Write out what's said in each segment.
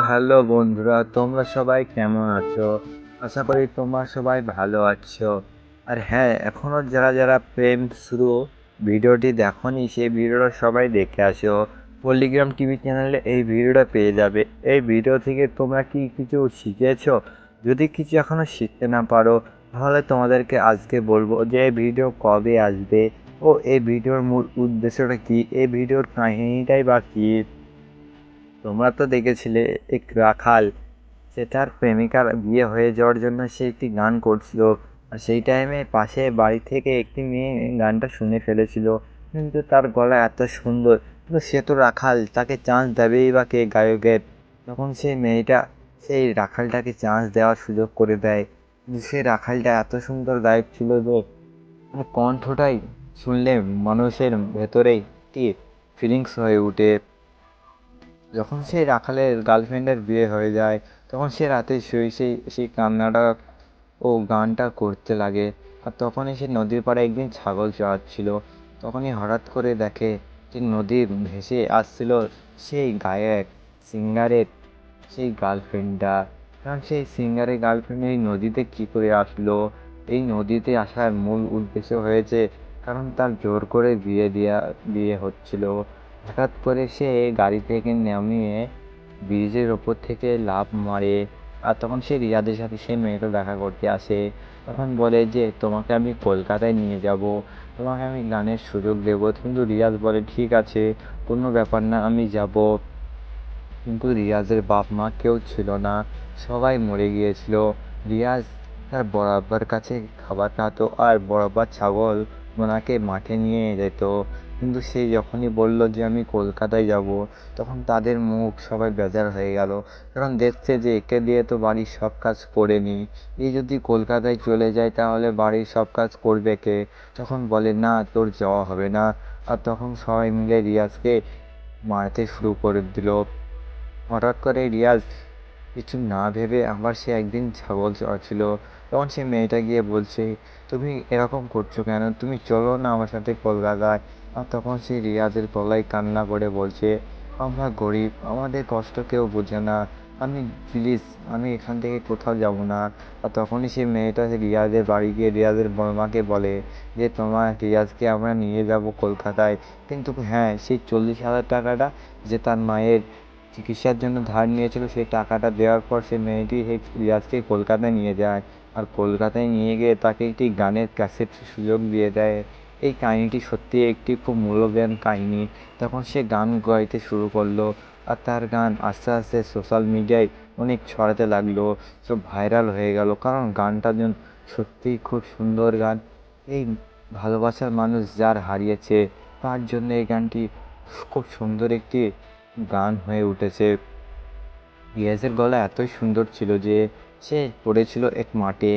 Hello বন্ধুরা, তোমরা সবাই কেমন আছো? আশা করি তোমরা সবাই ভালো আছো। আর হ্যাঁ এখনও যারা যারা প্রেম শুরু ভিডিওটি দেখনি, সেই ভিডিওটা সবাই দেখে আসো। পল্লিগ্রাম টিভি চ্যানেলে এই ভিডিওটা পেয়ে যাবে। এই ভিডিও থেকে তোমরা কি কিছু শিখেছো? যদি কিছু এখনও শিখতে না পারো, তাহলে তোমাদেরকে আজকে বলব যে এই ভিডিও কবে আসবে ও এই ভিডিওর মূল উদ্দেশ্যটা কী? এই ভিডিওর কাহিনীটাই বা কী? তোমরা তো দেখেছিলে, এক রাখাল, সে তার প্রেমিকার বিয়ে হয়ে যাওয়ার জন্য সে একটি গান করছিল। আর সেই টাইমে পাশে বাড়ি থেকে একটি মেয়ে গানটা শুনে ফেলেছিল। কিন্তু তার গলা এত সুন্দর, কিন্তু সে তো রাখাল, তাকে চান্স দেবেই বা কে গায়কের। তখন সেই মেয়েটা সেই রাখালটাকে চান্স দেওয়ার সুযোগ করে দেয়। কিন্তু সেই রাখালটা এত সুন্দর গায়ক ছিল যে কণ্ঠটাই শুনলে মানুষের ভেতরেই একটি ফিলিংস হয়ে ওঠে। যখন সেই রাখালের গার্লফ্রেন্ডের বিয়ে হয়ে যায়, তখন সে রাতে শুয়ে সেই সেই কান্নাটা ও গানটা করতে লাগে। আর তখনই সে নদীর পাড়ে একদিন ছাগল চড়াচ্ছিল। তখনই হঠাৎ করে দেখে যে নদীর ভেসে আসছিল সেই গায়ক সিঙ্গারের সেই গার্লফ্রেন্ডটা। কারণ সেই সিঙ্গারের গার্লফ্রেন্ড এই নদীতে কী করে আসলো? এই নদীতে আসার মূল উদ্দেশ্য হয়েছে কারণ তার জোর করে বিয়ে দেওয়া বিয়ে হচ্ছিল। হঠাৎ করে সে গাড়ি থেকে নামিয়ে ব্রিজের ওপর থেকে লাফ মারে আর তখন সে রিয়াদের সাথে সেই মেয়েটা দেখা করতে আসে। তখন বলে যে, তোমাকে আমি কলকাতায় নিয়ে যাব, তোমাকে আমি গানের সুযোগ দেবো। কিন্তু রিয়াজ বলে, ঠিক আছে, কোনো ব্যাপার না, আমি যাব। কিন্তু রিয়াজের বাপ মা কেউ ছিল না, সবাই মরে গিয়েছিল। রিয়াজ তার বড় আব্বার কাছে খাবার খাতো আর বড় আব্বার ছাগল ওনাকে মাঠে নিয়ে যেত। কিন্তু সে যখনই বলল যে আমি কলকাতায় যাব, তখন তাদের মুখ সবাই বেজার হয়ে গেল। কারণ দেখছে যে একে দিয়ে তো বাড়ির সব কাজ করে নি। এই যদি কলকাতায় চলে যায় তাহলে বাড়ির সব কাজ করবে কে? তখন বলে, না, তোর যাওয়া হবে না। আর তখন সবাই মিলে রিয়াজকে মারতে শুরু করে দিল। হঠাৎ করে রিয়াজ কিছু না ভেবে আবার সে একদিন ছাগল চড়াচ্ছিল। তখন সে মেয়েটা গিয়ে বলছে, তুমি এরকম করছ কেন? তুমি চলো না আমার সাথে কলকাতায়। তখন সে রিয়াজের গলায় কান্না করে বলছে, আমরা গরিব, আমাদের কষ্ট কেউ বোঝে না। আমি প্লিজ, আমি এখান থেকে কোথাও যাব না। আর তখনই সে মেয়েটা রিয়াজের বাড়ি গিয়ে রিয়াজের মাকে বলে যে, তোমার রিয়াজকে আমরা নিয়ে যাব কলকাতায়। কিন্তু হ্যাঁ সেই চল্লিশ হাজার টাকাটা যে তার মায়ের চিকিৎসার জন্য ধার নিয়েছিল, সেই টাকাটা দেওয়ার পর সে মেয়েটি সেই রিয়াজকে কলকাতায় নিয়ে যায়। আর কলকাতায় নিয়ে গিয়ে তাকে একটি গানের ক্যাসেট সুযোগ দিয়ে দেয়। এই কাহিনিটি সত্যি একটি খুব মূল্যবান কাহিনি। তখন সে গান গাইতে শুরু করল আর তার গান আস্তে আস্তে সোশ্যাল মিডিয়ায় অনেক ছড়াতে লাগল। সব ভাইরাল হয়ে গেল কারণ গানটা যেন সত্যিই খুব সুন্দর গান। এই ভালোবাসার মানুষ যার হারিয়েছে তার জন্য এই গানটি খুব সুন্দর একটি গান হয়ে উঠেছে। রিয়াজের গলা এতই সুন্দর ছিল যে সে পড়েছিল এক মাঠে।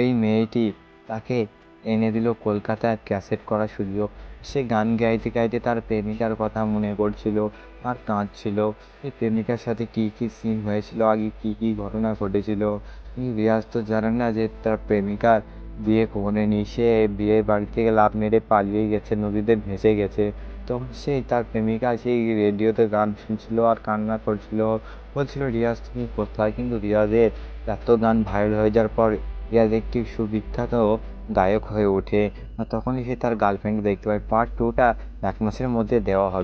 এই মেয়েটি তাকে এনে দিল কলকাতায় ক্যাসেট করার সুযোগ। সে গান গাইতে গাইতে তার প্রেমিকার কথা মনে করছিল আর কাঁদছিল। এই প্রেমিকার সাথে কী কী সিন হয়েছিল, আগে কী কী ঘটনা ঘটেছিল? রিয়াজ তো জানে না যে তার প্রেমিকার বিয়ে করেনি সে বিয়ে বাড়ি থেকে লাফ মেরে পালিয়ে গেছে, নদীতে ভেসে গেছে। তখন সে তার প্রেমিকা সেই রেডিওতে গান শুনছিল আর কান্না করছিল। বলছিল, রিয়াজ, তুমি কোথায়? কিন্তু রিয়াজের এত গান ভাইরাল হয়ে যাওয়ার পর রিয়াজ একটি সুবিখ্যাত গায়ক হয়ে ওঠে। তখনই সে তার গার্লফ্রেন্ড দেখতে পায়। পার্ট টুটা এক মাসের মধ্যে দেওয়া হবে।